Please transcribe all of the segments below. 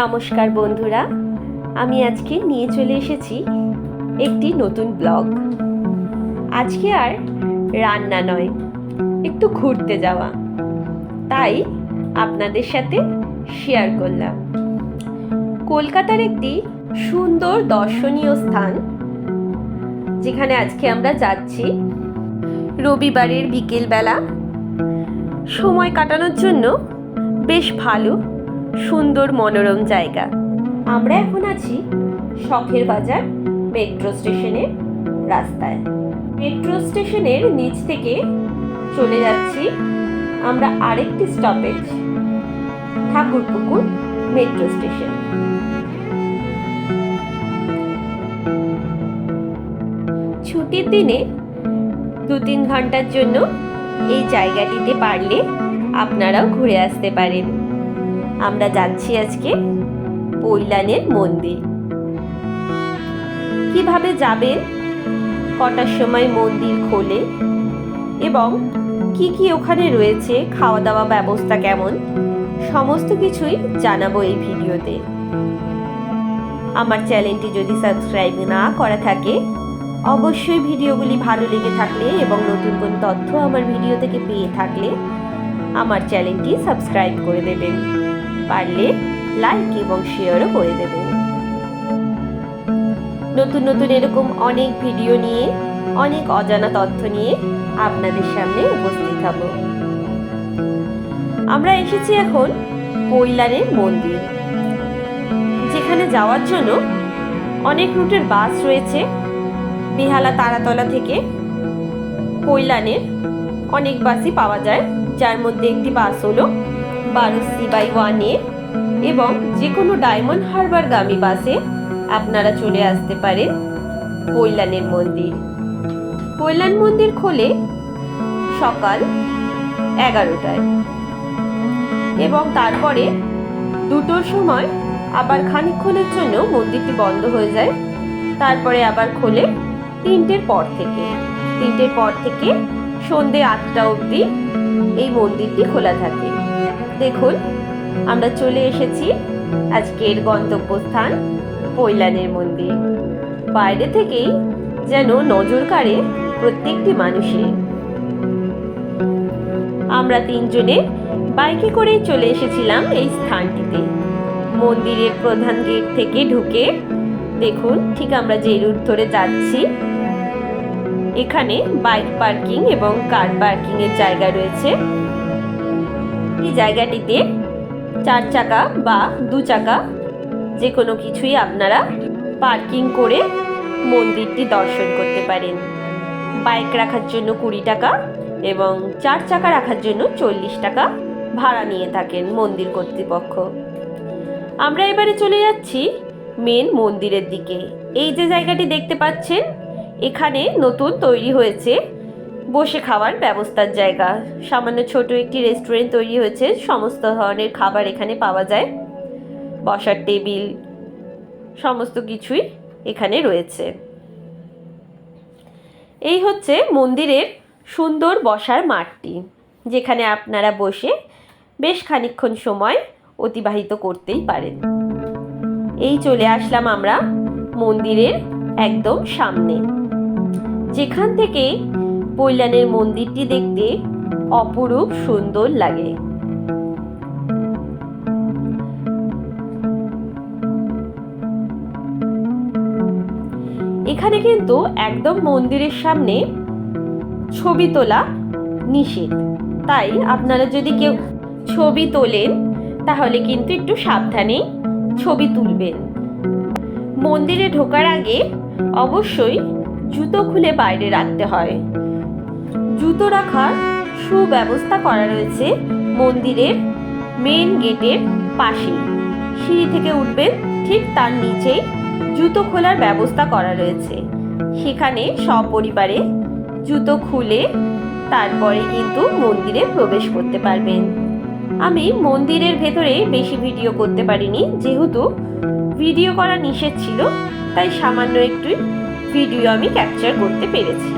নমস্কার বন্ধুরা, আমি আজকে নিয়ে চলে এসেছি একটি নতুন ব্লগ। আজকে আর রান্না নয়, একটু ঘুরতে যাওয়া। তাই আপনাদের সাথে শেয়ার করলাম। কলকাতার একটি সুন্দর দর্শনীয় স্থান, যেখানে আজকে আমরা যাচ্ছি রবিবারের বিকেলবেলা। সময় কাটানোর জন্য বেশ ভালো সুন্দর মনোরম জায়গা। আমরা এখন আছি শখের বাজার মেট্রো স্টেশনের রাস্তায়। মেট্রো স্টেশনের নিচ থেকে চলে যাচ্ছি আমরা আরেকটি স্টপেজ, ঠাকুরপুকুর মেট্রো স্টেশন। ছুটির দিনে দু তিন ঘণ্টার জন্য এই জায়গাটিতে পারলে আপনারাও ঘুরে আসতে পারেন। আমরা যাচ্ছি আজকে পৈলানের মন্দির। কীভাবে যাবেন? কটার সময় মন্দির খোলে? এবং কি কি ওখানে রয়েছে? খাওয়া দাওয়া ব্যবস্থা কেমন? সমস্ত কিছুই জানাব এই ভিডিওতে। আমার চ্যানেলটি যদি সাবস্ক্রাইব না করা থাকে, অবশ্যই ভিডিওগুলি ভালো লেগে থাকলে এবং নতুন কোন তথ্য আমার ভিডিও থেকে পেয়ে থাকলে আমার চ্যানেলটি সাবস্ক্রাইব করে দেবেন। পারলে লাইক এবং শেয়ারও করে দেবেন নতুন নতুন এরকম অনেক ভিডিও নিয়ে, অনেক অজানা তথ্য নিয়ে আপনাদের সামনে উপস্থিত হব। আমরা এসেছি এখন কৈলারের মন্দির, যেখানে যাওয়ার জন্য অনেক রুটের বাস রয়েছে। বেহালা তারাতলা থেকে কৈলানের অনেক বাসই পাওয়া যায়, যার মধ্যে একটি বাস হলো বারো সি বাই ওয়ান এ এবং যে কোনো ডায়মন্ড হারবার হারবারগামী বাসে আপনারা চলে আসতে পারেন কৈলানের মন্দির। কৈলান মন্দির খোলে সকাল এগারোটায় এবং তারপরে দুটোর সময় আবার খানিকক্ষণের জন্য মন্দিরটি বন্ধ হয়ে যায়। তারপরে আবার খোলে তিনটের পর থেকে। তিনটের পর থেকে সন্ধে আটটা অবধি এই মন্দিরটি খোলা থাকে। দেখুন, আমরা চলে এসেছি আজকের গন্তব্যস্থান পৈলানের মন্দির। বাইরে থেকেই যেন নজর কাড়ে প্রত্যেকটি মানুষের। আমরা তিনজনে বাইকে করেই চলে এসেছিলাম এই স্থানটিতে। মন্দিরের প্রধান গেট থেকে ঢুকে দেখুন, ঠিক আমরা যে রুট ধরে যাচ্ছি, এখানে বাইক পার্কিং এবং কার পার্কিং এর জায়গা রয়েছে। এই জায়গাটিতে চার চাকা বা দু চাকা যে কোনো কিছুই আপনারা পার্কিং করে মন্দিরটি দর্শন করতে পারেন। বাইক রাখার জন্য কুড়ি টাকা এবং চার চাকা রাখার জন্য চল্লিশ টাকা ভাড়া নিয়ে থাকেন মন্দির কর্তৃপক্ষ। আমরা এবারে চলে যাচ্ছি মেন মন্দিরের দিকে। এই যে জায়গাটি দেখতে পাচ্ছেন, এখানে নতুন তৈরি হয়েছে বসে খাওয়ার ব্যবস্থার জায়গা। সামান্য ছোট একটি রেস্টুরেন্ট তৈরি হয়েছে। সমস্ত ধরনের খাবার এখানে পাওয়া যায়। বসার টেবিল, সমস্ত কিছুই এখানে রয়েছে। এই হচ্ছে মন্দিরের সুন্দর বসার মাঠটি, যেখানে আপনারা বসে বেশ খানিকক্ষণ সময় অতিবাহিত করতেই পারেন। এই চলে আসলাম আমরা মন্দিরের একদম সামনে। যেখান থেকে পৈলানের মন্দিরটি দেখতে অপরূপ সুন্দর লাগে। এখানে কিন্তু একদম মন্দিরের সামনে ছবি তোলা নিষেধ। তাই আপনারা যদি কেউ ছবি তোলেন, তাহলে কিন্তু একটু সাবধানে ছবি তুলবেন। মন্দিরে ঢোকার আগে অবশ্যই জুতো খুলে বাইরে রাখতে হয়। জুতো রাখার সুব্যবস্থা করা রয়েছে মন্দিরের মেন গেটের পাশে সিঁড়ি থেকে উঠবেন, ঠিক তার নিচেই জুতো খোলার ব্যবস্থা করা রয়েছে। সেখানে সপরিবারে জুতো খুলে তারপরে কিন্তু মন্দিরে প্রবেশ করতে পারবেন। আমি মন্দিরের ভেতরে বেশি ভিডিও করতে পারিনি, যেহেতু ভিডিও করা নিষেধ ছিল, তাই সামান্য একটু ভিডিও আমি ক্যাপচার করতে পেরেছি।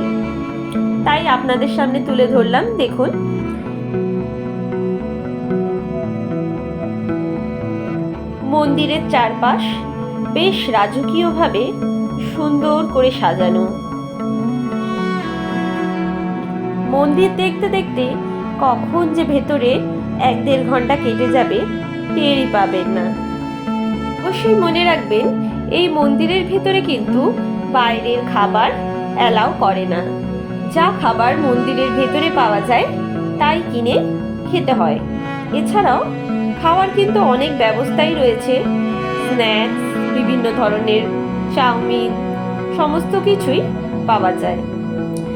তাই আপনাদের সামনে তুলে ধরলাম, দেখুন। মন্দিরের চারপাশ বেশ রাজকীয়ভাবে সুন্দর করে সাজানো। মন্দির দেখতে দেখতে কখন যে ভেতরে এক দেড় ঘণ্টা কেটে যাবে, টেরই পাবেন না। অবশ্যই মনে রাখবেন, এই মন্দিরের ভেতরে কিন্তু বাইরের খাবার অ্যালাউ করে না। যা খাবার মন্দিরের ভেতরে পাওয়া যায়, তাই কিনে খেতে হয়। এছাড়াও, খাওয়ার কিন্তু অনেক ব্যবস্থাই রয়েছে। স্ন্যাক্স, বিভিন্ন ধরনের চাউমিন, সমস্ত কিছুই পাওয়া যায়।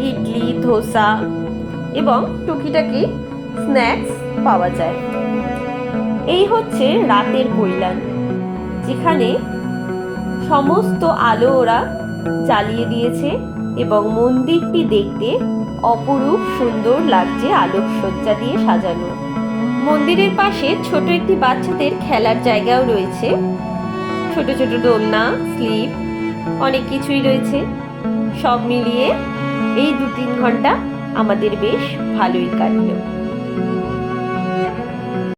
ইডলি, ধোসা এবং টুকিটাকি স্ন্যাক্স পাওয়া যায়। এই হচ্ছে রাতের কৈলান যেখানে সমস্ত আলো ওরা জ্বালিয়ে দিয়েছে। এবং মন্দিরটি দেখতে অপরূপ, সুন্দর লাগছে আলোকসজ্জা দিয়ে সাজানো। মন্দিরের পাশে ছোট একটি বাচ্চাদের খেলার জায়গাও রয়েছে। ছোট ছোট দোলনা, স্লিপ, অনেক কিছুই রয়েছে। সব মিলিয়ে এই দু তিন ঘণ্টা আমাদের বেশ ভালোই কাটলো।